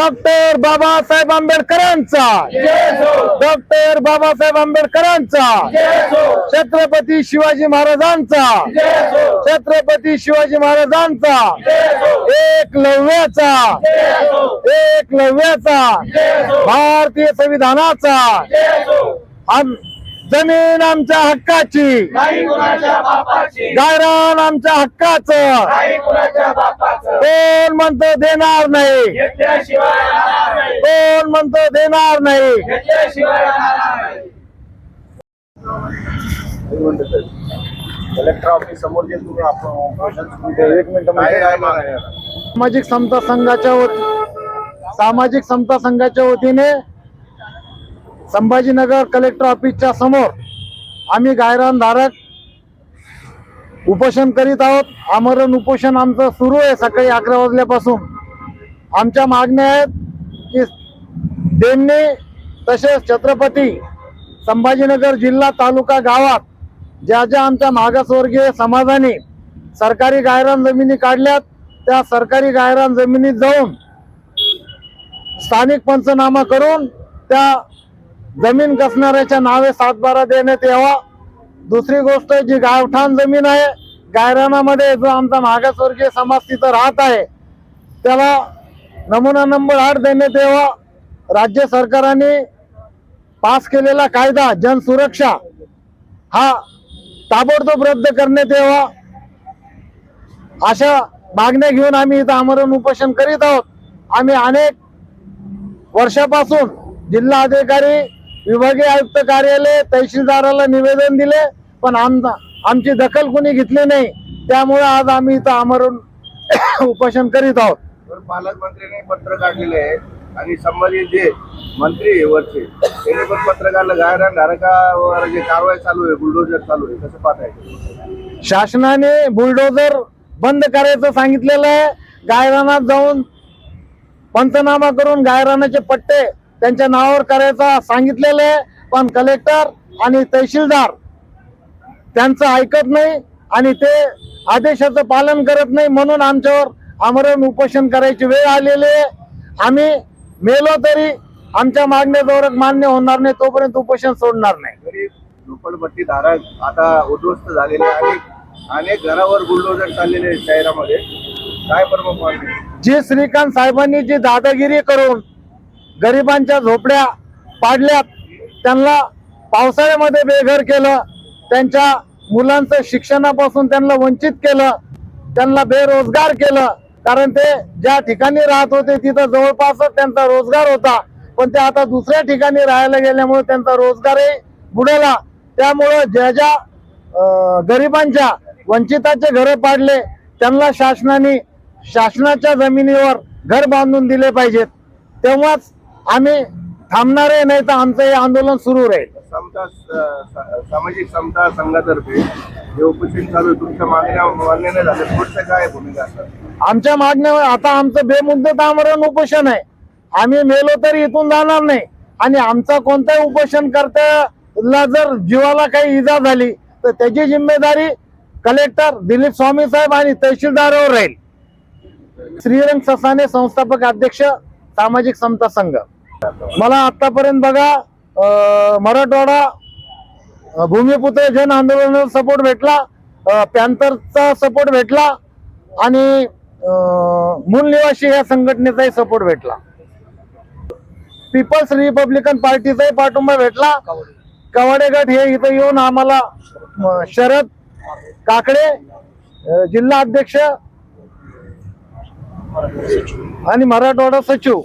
Doctor Babasaheb आंबेडकरांचा. Doctor Babasaheb आंबेडकरांचा. छत्रपती शिवाजी महाराजांचा. छत्रपती शिवाजी महाराजांचा. एक लव्याचा. एक लव्याचा. भारतीय संविधानाचा. आम- जमीन आमच्या हक्काची. गायरान आमच्या हक्काचं नाही कुणाच्या बापाचं कोण म्हणतो देणार नाही. कोण म्हणतो देणार नाही? सामाजिक समता संघाच्या वती सामाजिक समता संघाच्या वतीने संभाजीनगर कलेक्टर ऑफिसच्या समोर आम्ही गायरान धारक उपोषण करीत आहोत. आमरण उपोषण आमचं सुरू आहे सकाळी अकरा वाजल्यापासून. आमच्या मागण्या आहेत की देणणे तसेच छत्रपती संभाजीनगर जिल्हा तालुका गावात ज्या ज्या आमच्या मागासवर्गीय समाजाने सरकारी गायरान जमिनी काढल्यात त्या सरकारी गायरान जमिनीत जाऊन स्थानिक पंचनामा करून त्या जमीन कसणाऱ्याच्या नावे सातबारा देण्यात यावा. दुसरी गोष्ट जी गावठाण जमीन आहे गायरानामध्ये जो आमचा मागासवर्गीय समाज तिथं राहत आहे त्याला नमुना नंबर आठ देण्यात यावा. राज्य सरकारने पास केलेला कायदा जनसुरक्षा हा ताबडतोब रद्द करण्यात यावा. अशा मागण्या घेऊन आम्ही इथं आमरण उपोषण करीत आहोत. आम्ही अनेक वर्षापासून जिल्हा अधिकारी विभागीय आयुक्त कार्यालय तहसीलदाराला निवेदन दिले पण आमचा आमची दखल कोणी घेतली नाही. त्यामुळे आज आम्ही इथं आमरण उपोषण करीत आहोत. तर पालकमंत्र्यांनी पत्र काढलेले आहे आणि संबंधित जे मंत्री वरचे त्यांनी पण पत्र काढलं. गायरान धारकावर जे कारवाई चालू आहे बुलडोजर चालू आहे कसं पाहताय? शासनाने बुलडोझर बंद करायचं सांगितलेलं आहे. गायरानात जाऊन पंचनामा करून गायरानाचे पट्टे त्यांच्या नावावर करायचा सांगितलेलं आहे पण कलेक्टर आणि तहसीलदार त्यांचं ऐकत नाही आणि ते आदेशाचं पालन करत नाही म्हणून आमच्यावर आमरण उपोषण करायची वेळ आलेली आहे. आम्ही मेलो तरी आमच्या मागण्या मान्य होणार नाही तोपर्यंत उपोषण सोडणार नाही. गरीब झोपडपट्टी धारक आता उद्ध्वस्त झालेले आहे. अनेक अनेक घरावर बुलडोजर चाललेले शहरामध्ये. काय मागणी? जी श्रीकांत साहेबांनी जी दादागिरी करून गरिबांच्या झोपड्या पाडल्यात. त्यांना पावसाळ्यामध्ये बेघर केलं. त्यांच्या मुलांचं शिक्षणापासून त्यांना वंचित केलं. त्यांना बेरोजगार केलं. कारण ते ज्या ठिकाणी राहत होते तिथं जवळपासच त्यांचा रोजगार होता. पण ते आता दुसऱ्या ठिकाणी राहायला गेल्यामुळे त्यांचा रोजगारही बुडाला. त्यामुळं ज्या ज्या गरिबांच्या वंचिताचे घरं पाडले त्यांना शासनाने शासनाच्या जमिनीवर घर बांधून दिले पाहिजेत. तेव्हाच आम्ही थांबणारे नाही तर आमचं हे आंदोलन सुरू राहील. समता सामाजिक समता संघातर्फे जे उपोषण चालू आहे तुमच्या मागण्या मान्य नाही झाल्या काय भूमिका असतात आमच्या मागण्यावर आता आमचं बेमुद्दत आमरण उपोषण आहे. आम्ही मेलो तरी इथून जाणार नाही. आणि आमचा कोणताही उपोषण करता जर जीवाला काही इजा झाली तर त्याची जिम्मेदारी कलेक्टर दिलीप स्वामी साहेब आणि तहसीलदारावर राहील. श्रीरंग ससाने संस्थापक अध्यक्ष सामाजिक समता संघ. मला आतापर्यंत बघा मराठवाडा भूमिपुत्र जन आंदोलनाला सपोर्ट भेटला पॅन्थरचा सपोर्ट भेटला आणि मूल निवासी या संघटनेचाही सपोर्ट भेटला. पीपल्स रिपब्लिकन पार्टीचाही पाठिंबा भेटला. कवाडे गट हे इथं येऊन आम्हाला शरद काकडे जिल्हा अध्यक्ष आणि मराठवाडा सचिव.